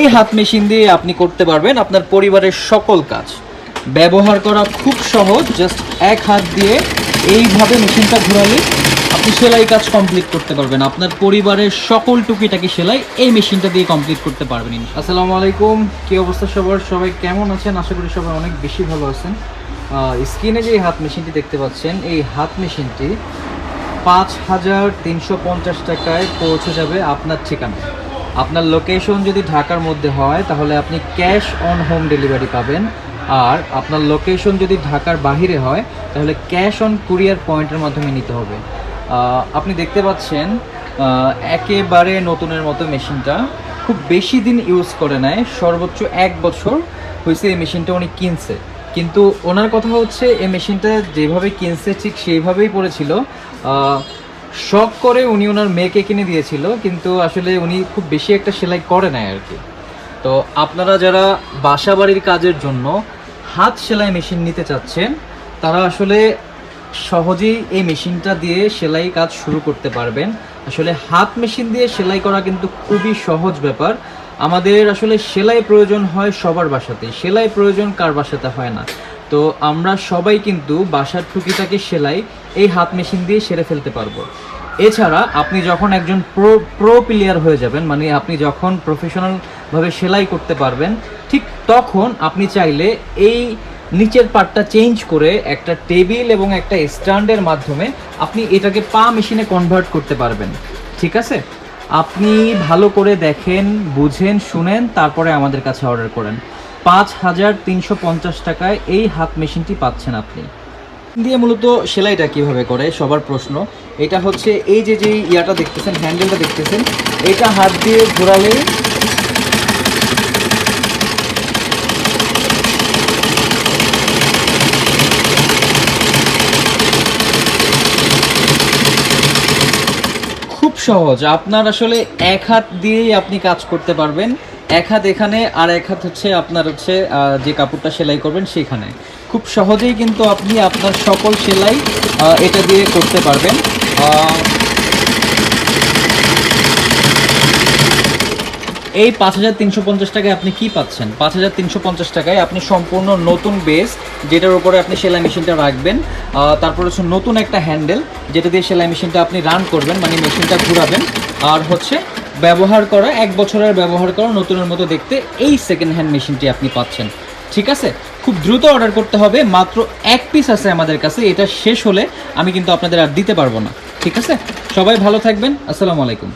এই হাত মেশিন দিয়ে আপনি করতে পারবেন আপনার পরিবারের সকল কাজ। ব্যবহার করা খুব সহজ জাস্ট এক হাত দিয়ে এইভাবে মেশিনটা ঘোরালে আপনি সেলাই কাজ কমপ্লিট করতে পারবেন। আপনার পরিবারের সকল টুকিটাকি সেলাই এই মেশিনটা দিয়ে কমপ্লিট করতে পারবেন আসসালামু আলাইকুম, কি অবস্থা সবার? সবাই কেমন আছেন? আশা করি সবাই অনেক বেশি ভালো আছেন। স্ক্রিনে যে হাত মেশিনটি দেখতে পাচ্ছেন, এই হাত মেশিনটি পাঁচ হাজার তিনশো পঞ্চাশ টাকায় পৌঁছে যাবে আপনার ঠিকানায়। আপনার লোকেশন যদি ঢাকার মধ্যে হয়, তাহলে আপনি ক্যাশ অন হোম ডেলিভারি পাবেন। আর আপনার লোকেশন যদি ঢাকার বাহিরে হয়, তাহলে ক্যাশ অন কুরিয়ার পয়েন্টের মাধ্যমে নিতে হবে। আপনি দেখতে পাচ্ছেন একেবারে নতুনের মতো মেশিনটা। খুব বেশি দিন ইউজ করে নেয় সর্বোচ্চ এক বছর হয়েছে এই মেশিনটা উনি কিনছে। কিন্তু ওনার কথা হচ্ছে, এই মেশিনটা যেভাবে কিনছে, ঠিক সেইভাবেই পড়েছিল। শখ করে উনি ওনার মেয়েকে কিনে দিয়েছিল, কিন্তু আসলে উনি খুব বেশি একটা সেলাই করে নাই আর কি। তো আপনারা যারা বাসা বাড়ির কাজের জন্য হাত সেলাই মেশিন নিতে চাচ্ছেন, তারা আসলে সহজেই এই মেশিনটা দিয়ে সেলাই কাজ শুরু করতে পারবেন। আসলে হাত মেশিন দিয়ে সেলাই করা কিন্তু খুবই সহজ ব্যাপার। আমাদের আসলে সেলাই প্রয়োজন হয় সবার বাসাতে সেলাই প্রয়োজন কার বাসাতে হয় না? তো আমরা সবাই কিন্তু বাসার টুকিটাকে সেলাই এই হাত মেশিন দিয়ে সেরে ফেলতে পারব। এছাড়া আপনি যখন একজন প্রো প্রো প্লেয়ার হয়ে যাবেন মানে আপনি যখন প্রফেশনাল ভাবে সেলাই করতে পারবেন, ঠিক তখন আপনি চাইলে এই নিচের পার্টটা চেঞ্জ করে একটা টেবিল এবং একটা স্ট্যান্ডের মাধ্যমে আপনি এটাকে পা মেশিনে কনভার্ট করতে পারবেন। ঠিক আছে? আপনি ভালো করে দেখেন, বুঝেন, শুনেন, তারপরে আমাদের কাছে অর্ডার করেন। পাঁচ হাজার তিনশো পঞ্চাশ টাকায় এই হাত মেশিনটি পাচ্ছেন আপনি। দিয়ে মূলত সেলাইটা কীভাবে করে, সবার প্রশ্ন। এটা হচ্ছে এই যে যে ইয়াটা দেখতেছেন, হ্যান্ডেলটা দেখতেছেন, এটা হাত দিয়ে ঘোরালে খুব সহজ। আপনার আসলে এক হাত দিয়েই আপনি কাজ করতে পারবেন। এক হাত এখানে আর এক হাত হচ্ছে আপনার হচ্ছে যে কাপড়টা সেলাই করবেন সেখানে। খুব সহজেই কিন্তু আপনি আপনার সকল সেলাই এটা দিয়ে করতে পারবেন। এই পাঁচ হাজার তিনশো পঞ্চাশ টাকায় আপনি কি পাচ্ছেন? পাঁচ হাজার তিনশো পঞ্চাশ টাকায় আপনি সম্পূর্ণ নতুন বেস, যেটার উপরে আপনি সেলাই মেশিনটা রাখবেন। তারপর হচ্ছে নতুন একটা হ্যান্ডেল, যেটা দিয়ে সেলাই মেশিনটা আপনি রান করবেন মানে মেশিনটা ঘুরাবেন। আর হচ্ছে ব্যবহার করা, এক বছরের ব্যবহার করা নতুনের মতো দেখতে এই সেকেন্ড হ্যান্ড মেশিনটি আপনি পাচ্ছেন। ঠিক আছে? খুব দ্রুত অর্ডার করতে হবে, মাত্র এক পিস আছে আমাদের কাছে, এটা শেষ হলে আমি কিন্তু আপনাদের আর দিতে পারব না। ঠিক আছে? সবাই ভালো থাকবেন, আসসালামু আলাইকুম।